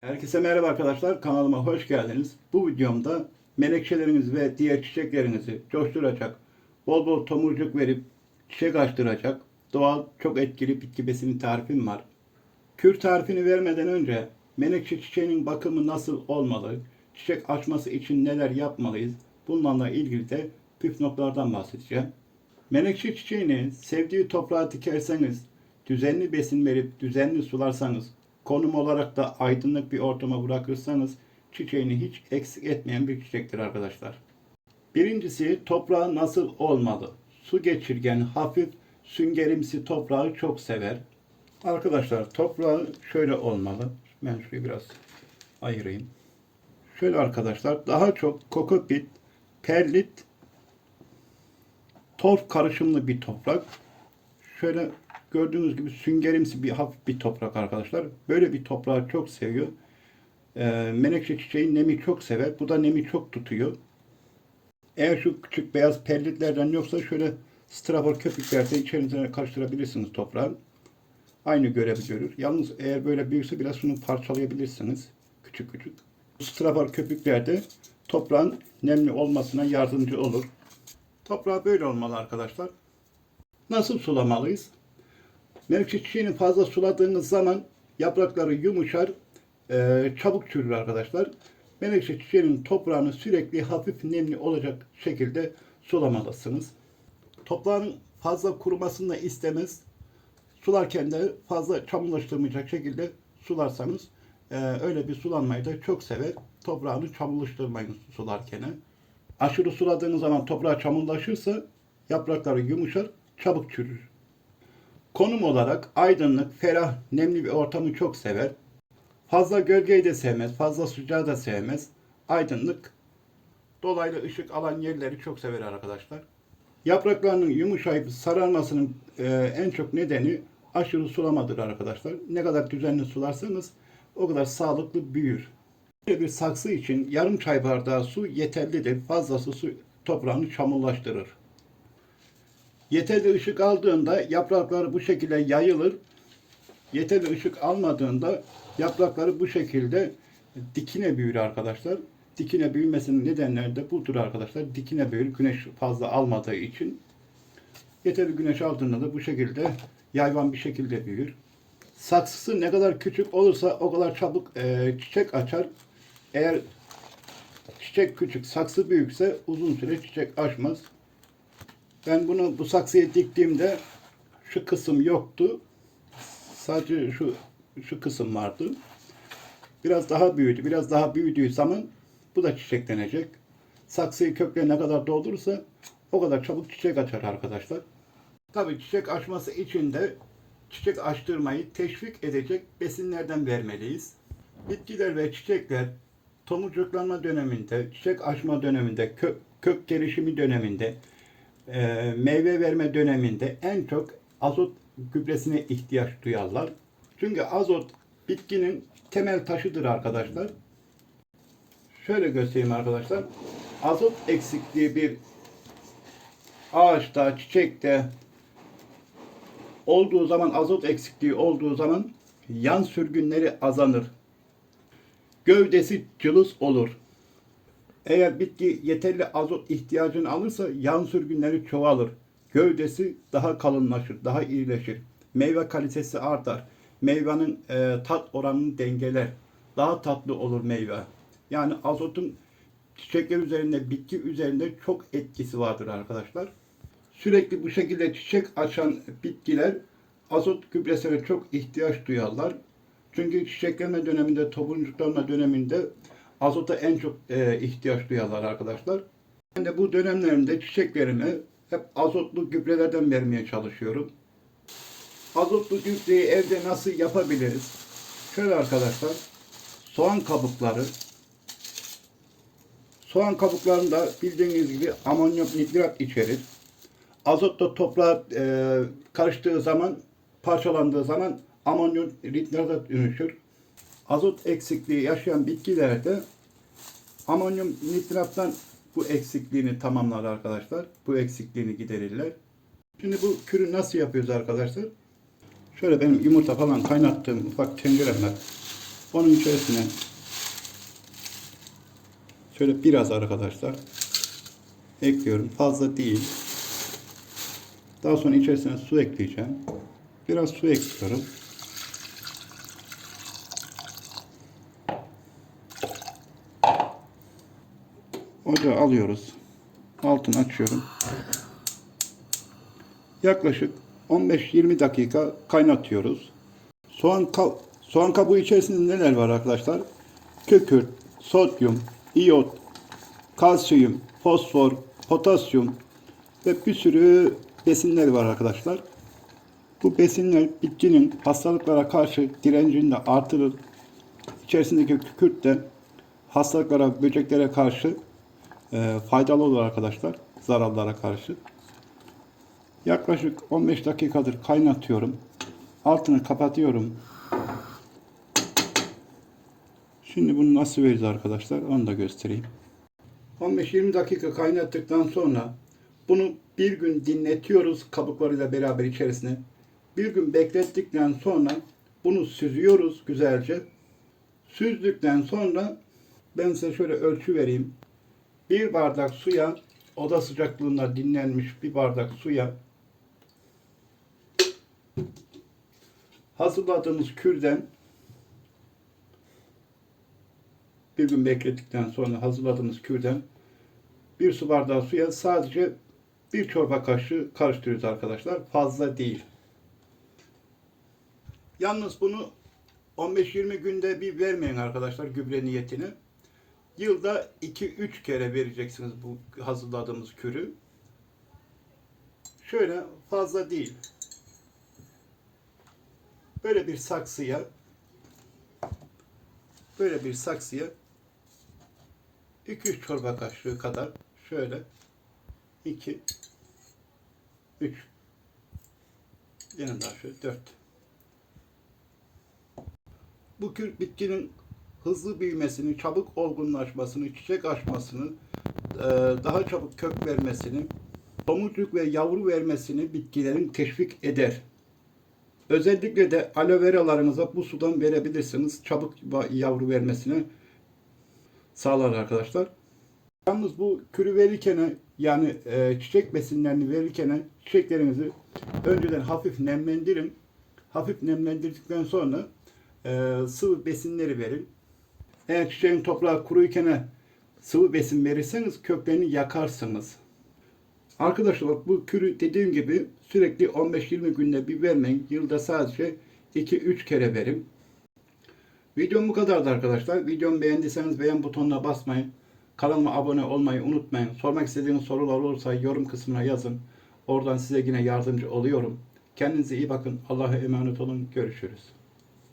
Herkese merhaba arkadaşlar. Kanalıma hoş geldiniz. Bu videomda menekşelerinizi ve diğer çiçeklerinizi coşturacak, bol bol tomurcuk verip çiçek açtıracak doğal çok etkili bitki besini tarifim var. Kür tarifini vermeden önce menekşe çiçeğinin bakımı nasıl olmalı, çiçek açması için neler yapmalıyız bunlarla ilgili de püf noktalardan bahsedeceğim. Menekşe çiçeğini sevdiği toprağa dikerseniz, düzenli besin verip düzenli sularsanız, konum olarak da aydınlık bir ortama bırakırsanız çiçeğini hiç eksik etmeyen bir çiçektir arkadaşlar. Birincisi toprağı nasıl olmalı? Su geçirgen, hafif süngerimsi toprağı çok sever. Arkadaşlar toprağı şöyle olmalı. Ben şurayı biraz ayırayım. Şöyle arkadaşlar daha çok kokopit, perlit, torf karışımlı bir toprak. Şöyle gördüğünüz gibi süngerimsi bir hafif bir toprak arkadaşlar. Böyle bir toprağı çok seviyor. Ee, menekşe çiçeği nemi çok sever. Bu da nemi çok tutuyor. Eğer şu küçük beyaz perlitlerden yoksa şöyle strafor köpüklerde içerisine karıştırabilirsiniz toprağı. Aynı görevi görür. Yalnız eğer böyle büyükse biraz şunu parçalayabilirsiniz. Küçük küçük. Strafor köpüklerde toprağın nemli olmasına yardımcı olur. Toprağı böyle olmalı arkadaşlar. Nasıl sulamalıyız? Menekşe çiçeğini fazla suladığınız zaman yaprakları yumuşar, e, çabuk çürür arkadaşlar. Menekşe çiçeğinin toprağını sürekli hafif nemli olacak şekilde sulamalısınız. Toprağın fazla kurumasını da istemez. Sularken de fazla çamurlaştırmayacak şekilde sularsanız e, öyle bir sulanmayı da çok sever. Toprağını çamurlaştırmayın sularken. Aşırı suladığınız zaman toprağı çamurlaşırsa yaprakları yumuşar, çabuk çürür. Konum olarak aydınlık, ferah, nemli bir ortamı çok sever. Fazla gölgeyi de sevmez, fazla sıcağı da sevmez. Aydınlık, dolaylı ışık alan yerleri çok sever arkadaşlar. Yapraklarının yumuşayıp sararmasının e, en çok nedeni aşırı sulamadır arkadaşlar. Ne kadar düzenli sularsanız o kadar sağlıklı büyür. Böyle bir saksı için yarım çay bardağı su yeterlidir. Fazlası su toprağını çamurlaştırır. Yeterli ışık aldığında yaprakları bu şekilde yayılır. Yeterli ışık almadığında yaprakları bu şekilde dikine büyür arkadaşlar. Dikine büyümesinin nedenleri de budur arkadaşlar. Dikine büyür güneş fazla almadığı için. Yeterli güneş aldığında da bu şekilde yayvan bir şekilde büyür. Saksısı ne kadar küçük olursa o kadar çabuk e, çiçek açar. Eğer çiçek küçük, saksı büyükse uzun süre çiçek açmaz. Ben bunu bu saksıya diktiğimde şu kısım yoktu. Sadece şu şu kısım vardı. Biraz daha büyüdü. Biraz daha büyüdüğü zaman bu da çiçeklenecek. Saksıyı kökle ne kadar doldurursa o kadar çabuk çiçek açar arkadaşlar. Tabii çiçek açması için de çiçek açtırmayı teşvik edecek besinlerden vermeliyiz. Bitkiler ve çiçekler tomurcuklanma döneminde, çiçek açma döneminde, kök, kök gelişimi döneminde, e, meyve verme döneminde en çok azot gübresine ihtiyaç duyarlar. Çünkü azot bitkinin temel taşıdır arkadaşlar. Şöyle göstereyim arkadaşlar. Azot eksikliği bir ağaçta, çiçekte olduğu zaman azot eksikliği olduğu zaman yan sürgünleri azalır. Gövdesi cılız olur. Eğer bitki yeterli azot ihtiyacını alırsa yan sürgünleri çoğalır. Gövdesi daha kalınlaşır, daha irileşir. Meyve kalitesi artar. Meyvenin e, tat oranını dengeler. Daha tatlı olur meyve. Yani azotun çiçekler üzerinde, bitki üzerinde çok etkisi vardır arkadaşlar. Sürekli bu şekilde çiçek açan bitkiler azot gübresine çok ihtiyaç duyarlar. Çünkü çiçeklenme döneminde, topuncuklanma döneminde azota en çok e, ihtiyaç duyarlar arkadaşlar. Ben de bu dönemlerimde çiçeklerime hep azotlu gübrelerden vermeye çalışıyorum. Azotlu gübreyi evde nasıl yapabiliriz? Şöyle arkadaşlar, soğan kabukları, soğan kabuklarında bildiğiniz gibi amonyum nitrat içerir. Azotla toprağa e, karıştığı zaman, parçalandığı zaman amonyum nitrata dönüşür. Azot eksikliği yaşayan bitkilerde amonyum nitrattan bu eksikliğini tamamlar arkadaşlar. Bu eksikliğini giderirler. Şimdi bu kürü nasıl yapıyoruz arkadaşlar? Şöyle benim yumurta falan kaynattığım ufak tencerem. Onun içerisine şöyle biraz arkadaşlar ekliyorum. Fazla değil. Daha sonra içerisine su ekleyeceğim. Biraz su ekliyorum. Ocağı alıyoruz. Altını açıyorum. Yaklaşık 15-20 dakika kaynatıyoruz. Soğan ka- soğan kabuğu içerisinde neler var arkadaşlar? Kükürt, sodyum, iyot, kalsiyum, fosfor, potasyum ve bir sürü besinler var arkadaşlar. Bu besinler bitkinin hastalıklara karşı direncini de artırır. İçerisindeki kükürt de hastalıklara, böceklere karşı e, faydalı olur arkadaşlar. Zararlara karşı. Yaklaşık 15 dakikadır kaynatıyorum. Altını kapatıyorum. Şimdi bunu nasıl veririz arkadaşlar? Onu da göstereyim. 15-20 dakika kaynattıktan sonra bunu bir gün dinletiyoruz kabuklarıyla beraber içerisine. Bir gün beklettikten sonra bunu süzüyoruz güzelce. Süzdükten sonra ben size şöyle ölçü vereyim. Bir bardak suya oda sıcaklığında dinlenmiş bir bardak suya hazırladığımız kürden bir gün beklettikten sonra hazırladığımız kürden bir su bardağı suya sadece bir çorba kaşığı karıştırıyoruz arkadaşlar. Fazla değil. Yalnız bunu 15-20 günde bir vermeyin arkadaşlar gübre niyetini. Yılda 2-3 kere vereceksiniz bu hazırladığımız kürü. Şöyle fazla değil. Böyle bir saksıya böyle bir saksıya 2-3 çorba kaşığı kadar şöyle 2 3 yanında şöyle 4 bu kür bitkinin hızlı büyümesini, çabuk olgunlaşmasını, çiçek açmasını, e, daha çabuk kök vermesini, tomurcuk ve yavru vermesini bitkilerin teşvik eder. Özellikle de aloe veralarınıza bu sudan verebilirsiniz. Çabuk yavru vermesini sağlar arkadaşlar. Yalnız bu kürü verirken yani e, çiçek besinlerini verirken çiçeklerinizi önceden hafif nemlendirin. Hafif nemlendirdikten sonra e, sıvı besinleri verin. Eğer çiçeğin toprağı kuruyken sıvı besin verirseniz köklerini yakarsınız. Arkadaşlar bu kürü dediğim gibi sürekli 15-20 günde bir vermeyin. Yılda sadece 2-3 kere verin. Videom bu kadardı arkadaşlar. Videomu beğendiyseniz beğen butonuna basmayın. Kanalıma abone olmayı unutmayın. Sormak istediğiniz sorular olursa yorum kısmına yazın. Oradan size yine yardımcı oluyorum. Kendinize iyi bakın. Allah'a emanet olun. Görüşürüz.